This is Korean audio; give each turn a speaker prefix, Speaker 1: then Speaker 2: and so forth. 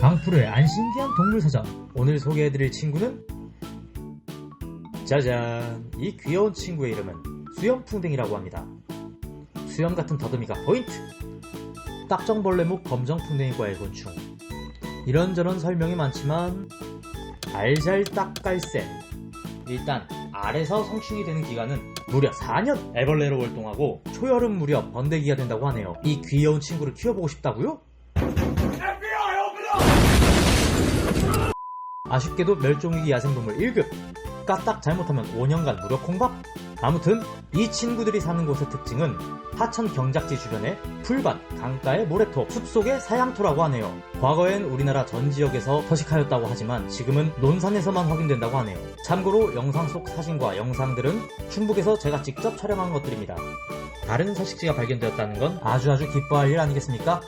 Speaker 1: 강프로의 안 신기한 동물사전. 오늘 소개해드릴 친구는 짜잔. 이 귀여운 친구의 이름은 수염풍뎅이라고 합니다. 수염 같은 더듬이가 포인트. 딱정벌레목 검정풍뎅이과의 곤충. 이런저런 설명이 많지만 알잘딱갈센 일단 알에서 성충이 되는 기간은 무려 4년 애벌레로 활동하고 초여름 무렵 번데기가 된다고 하네요. 이 귀여운 친구를 키워보고 싶다고요? 아쉽게도 멸종위기 야생동물 1급. 까딱 잘못하면 5년간 무력 공박 아무튼 이 친구들이 사는 곳의 특징은 하천 경작지 주변에 풀밭, 강가의 모래토, 숲속의 사양토라고 하네요. 과거엔 우리나라 전 지역에서 서식하였다고 하지만 지금은 논산에서만 확인된다고 하네요. 참고로 영상 속 사진과 영상들은 충북에서 제가 직접 촬영한 것들입니다. 다른 서식지가 발견되었다는 건 아주 아주 기뻐할 일 아니겠습니까?